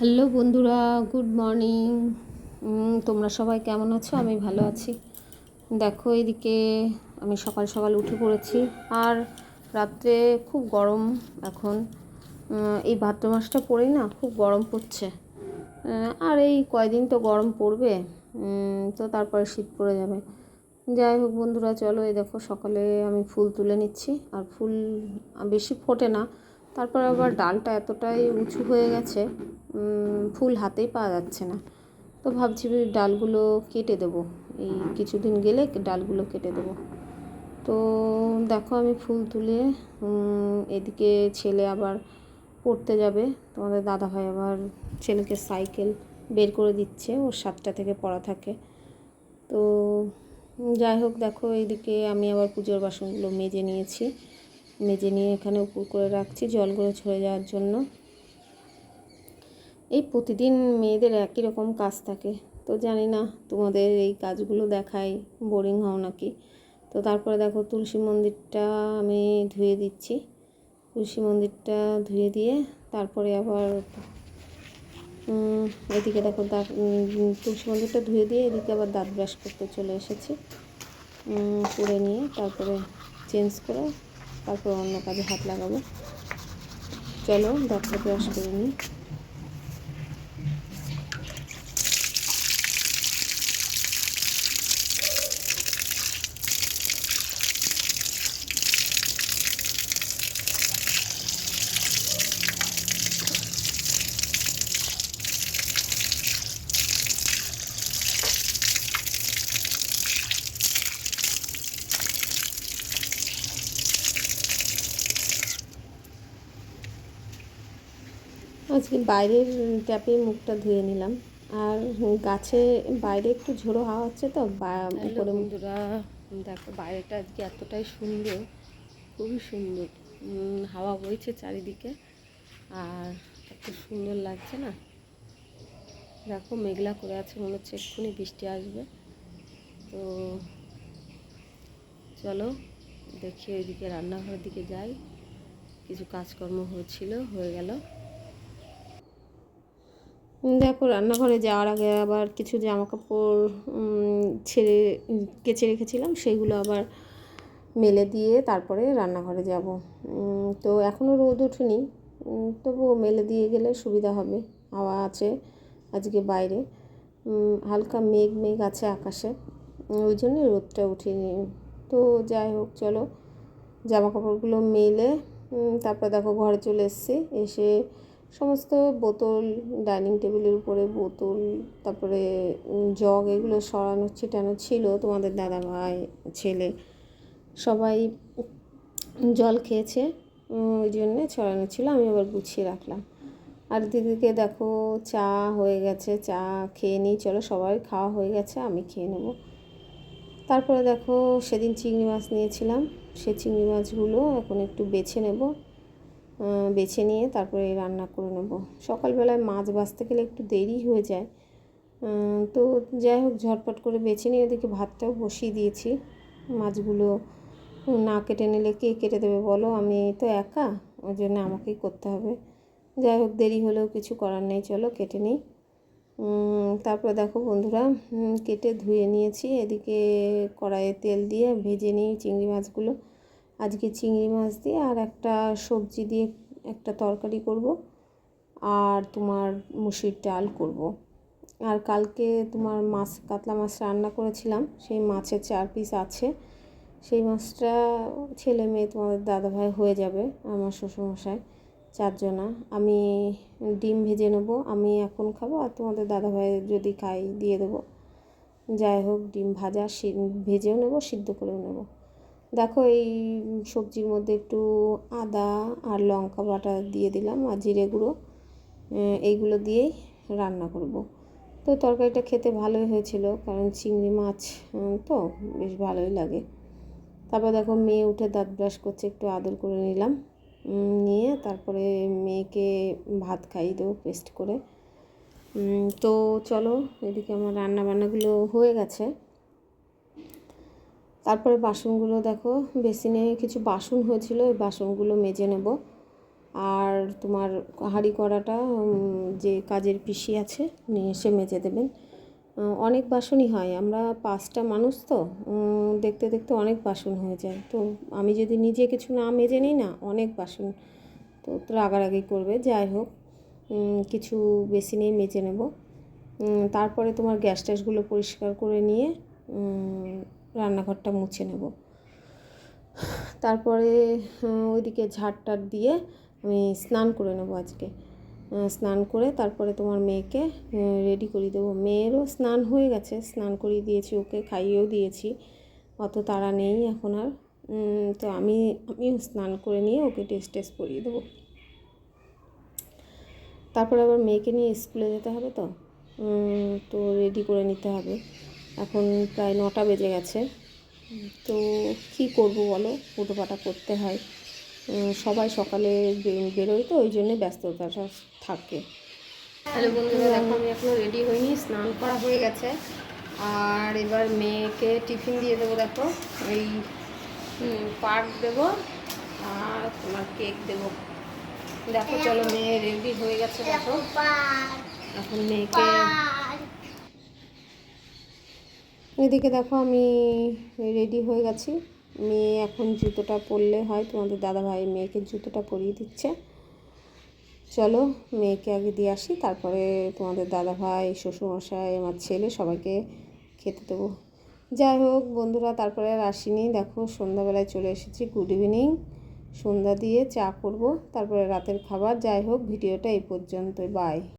Hello বন্ধুরা, good morning. তোমরা সবাই কেমন আছো? আমি ভালো আছি। দেখো, এদিকে আমি সকাল সকাল উঠে পড়েছি। আর রাত্রে খুব গরম এখন। এই ভাদ্র মাসটা পড়েই না খুব গরম পড়ছে। আর এই কয়দিন তো গরম পড়বে। তো তারপরে শীত পড়ে যাবে। যাই হোক বন্ধুরা, চলো এই দেখো সকালে আমি ফুল তুলে নিচ্ছি। আর ফুল বেশি ফোটে না। তারপর আবার ডালটা এতটাই উঁচু হয়ে গেছে ফুল হাতেই পাওয়া যাচ্ছে না। তো ভাবছি ডালগুলো কেটে দেবো। এই কিছুদিন গেলে ডালগুলো কেটে দেবো। তো দেখো আমি ফুল তুলে এদিকে ছেলে আবার পড়তে যাবে। তোমাদের দাদাভাই আবার ছেলেকে সাইকেল বের করে দিচ্ছে, ওর সাতটা থেকে পড়া থাকে। তো যাই হোক, দেখো এইদিকে আমি আবার পুজোর বাসনগুলো মেজে নিয়েছি। মেজে নিয়ে এখানে উপর করে রাখছি জলগুলো ঝরে যাওয়ার জন্য। এই প্রতিদিন মেয়েদের একই রকম কাজ থাকে। তো জানি না তোমাদের এই কাজগুলো দেখাই বোরিং হও নাকি? তো তারপরে দেখো তুলসী মন্দিরটা আমি ধুয়ে দিচ্ছি। তুলসী মন্দিরটা ধুয়ে দিয়ে তারপরে আবার এদিকে দেখো দাঁত তুলসী মন্দিরটা ধুয়ে দিয়ে এদিকে আবার দাঁত ব্রাশ করতে চলে এসেছি। করে নিয়ে তারপরে চেঞ্জ করে তারপর অন্য কাজে হাত লাগাবো। চলো ডাক্তারকে ব্রাশ করে নিই। আজকে বাইরের ট্যাপে মুখটা ধুয়ে নিলাম। আর গাছে বাইরে একটু ঝোড়ো হাওয়া হচ্ছে তো উপরে বন্ধুরা দেখো বাইরেটা আজকে এতটাই সুন্দর খুবই সুন্দর। হাওয়া বইছে চারিদিকে আর এত সুন্দর লাগছে না? দেখো মেঘলা করে আছে মনে হচ্ছে এক্ষুনি বৃষ্টি আসবে। তো চলো দেখি ওইদিকে রান্নাঘরের দিকে যাই। কিছু কাজকর্ম হচ্ছিল হয়ে গেল। দেখো, রান্নাঘরে যাওয়ার আগে আবার কিছু জামা কাপড় ছেড়ে, কেচে রেখেছিলাম সেইগুলো আবার মেলে দিয়ে তারপরে রান্নাঘরে যাব। তো এখনও রোদ ওঠেনি তবুও মেলে দিয়ে গেলে সুবিধা হবে। হাওয়া আছে আজকে বাইরে। হালকা মেঘ মেঘ আছে আকাশে। ওই জন্যই রোদটা উঠেনি। তো যাই হোক, চলো। জামা কাপড়গুলো মেলে তারপর দেখো ঘরে চলে এসেছি। এসে সমস্ত বোতল, ডাইনিং টেবিলের উপরে বোতল, তারপরে জগ এগুলো সরানো ছিটানো ছিল। তোমাদের দাদা ভাই, ছেলে সবাই জল খেয়েছে ওই জন্যে ছড়ানো ছিল। আমি আবার গুছিয়ে রাখলাম। আর দিদিকে দেখো, চা হয়ে গেছে, চা খেয়ে নিই। চলো সবাই খাওয়া হয়ে গেছে, আমি খেয়ে নেব। তারপরে দেখো, সেদিন চিংড়ি মাছ নিয়েছিলাম। সেই চিংড়ি মাছগুলো এখন একটু বেছে নেব। বেছে নিয়ে তারপরে রান্না করে নেব। সকালবেলায় মাছ বাছতে গেলে একটু দেরি হয়ে যায়। তো যাই হোক, ঝটপট করে বেছে নিয়ে ওদিকে ভাতটাও বসিয়ে দিয়েছি। মাছগুলো না কেটে নিলে কে কেটে দেবে বলো? আমি তো একা, ওই জন্য আমাকেই করতে হবে। যাই হোক, দেরি হলেও কিছু করার নেই, চলো কেটে নিই। তারপর দেখো বন্ধুরা কেটে ধুয়ে নিয়েছি। এদিকে কড়াইয়ে তেল দিয়ে ভেজে নিই চিংড়ি মাছগুলো। আজকে চিংড়ি মাছ দিয়ে আর একটা সবজি দিয়ে একটা তরকারি করব আর তোমার মুসুর ডাল করব। আর কালকে তোমার মাছ, কাতলা মাছ রান্না করেছিলাম, সেই মাছের চার পিস আছে। সেই মাছটা ছেলে মেয়ে তোমাদের দাদাভাই হয়ে যাবে, আমার শ্বশুরমশাই, চারজনা। আমি ডিম ভেজে নেব, আমি এখন খাব আর তোমাদের দাদাভাই যদি খাই, দিয়ে দেবো। যাই হোক, ডিম ভাজা ভেজেও নেব, সিদ্ধ করেও নেব। দেখো এই সবজির মধ্যে একটু আদা আর লঙ্কা বাটা দিয়ে দিলাম আর জিরে গুঁড়ো এইগুলো দিয়েই রান্না করব। তো তরকারিটা খেতে ভালোই হয়েছিল, কারণ চিংড়ি মাছ তো বেশ ভালোই লাগে। তারপর দেখো মেয়ে উঠে দাঁত ব্রাশ করছে, একটু আদর করে নিলাম। নিয়ে তারপরে মেয়েকে ভাত খাইয়ে দেবো পেস্ট করে। তো চলো এদিকে আমার রান্না বান্নাগুলো হয়ে গেছে। তারপরে বাসনগুলো দেখো, বেসিনে কিছু বাসন হয়েছিল ওই বাসনগুলো মেজে নেব। আর তোমার হাঁড়ি কড়াটা যে কাজের পিসি আছে, উনি এসে মেজে দেবেন। অনেক বাসনই হয়, আমরা পাঁচটা মানুষ তো দেখতে দেখতে অনেক বাসন হয়ে যায়। তো আমি যদি নিজে কিছু না মেজে নিই না, অনেক বাসন তো রাগারাগি করবে। যাই হোক কিছু বেশি মেজে নেব। তারপরে তোমার গ্যাস ট্যাসগুলো পরিষ্কার করে নিয়ে রান্নাঘরটা মুছে নেব। তারপরে ওইদিকে ঝাড় ঝাড়টার দিয়ে আমি স্নান করে নেব আজকে। স্নান করে তারপরে তোমার মেয়েকে রেডি করিয়ে দেবো। মেয়েরও স্নান হয়ে গেছে, স্নান করিয়ে দিয়েছি, ওকে খাইয়েও দিয়েছি। অত তাড়া নেই এখন আর। তো আমি, আমিও স্নান করে নিয়ে ওকে টেস্ট টেস্ট করিয়ে দেবো। তারপরে আবার মেয়েকে নিয়ে স্কুলে যেতে হবে তো? তো রেডি করে নিতে হবে। এখন প্রায় নটা বেজে গেছে। তো কী করব বলো? হুটোপাটা করতে হয়। সবাই সকালে বেরোয় তো, ওই জন্যে ব্যস্ততাটা থাকে। হ্যালো বন্ধুরা, দেখো আমি এখনও রেডি হইনি, স্নান করা হয়ে গেছে। আর এবার মেয়েকে টিফিন দিয়ে দেবো, দেখো। এই পার্ক দেবো আর তোমার কেক দেবো। দেখো, চলো মেয়ে রেডি হয়ে গেছে, দেখো। এখন মেয়েকে এদিকে দেখো আমি রেডি হয়ে গেছি। মেয়ে এখন জুতোটা পরলে হয়, তোমাদের দাদাভাই মেয়েকে জুতোটা পরিয়ে দিচ্ছে। চলো মেয়েকে আগে দিয়ে আসি, তারপরে তোমাদের দাদাভাই, শ্বশুরমশাই, আমার ছেলে সবাইকে খেতে দেবো। যাই হোক বন্ধুরা, তারপরে আর আসিনি। দেখো সন্ধ্যাবেলায় চলে এসেছি গুড ইভিনিং সন্ধ্যা দিয়ে চা করব, তারপরে রাতের খাবার। যাই হোক, ভিডিওটা এই পর্যন্তই। বাই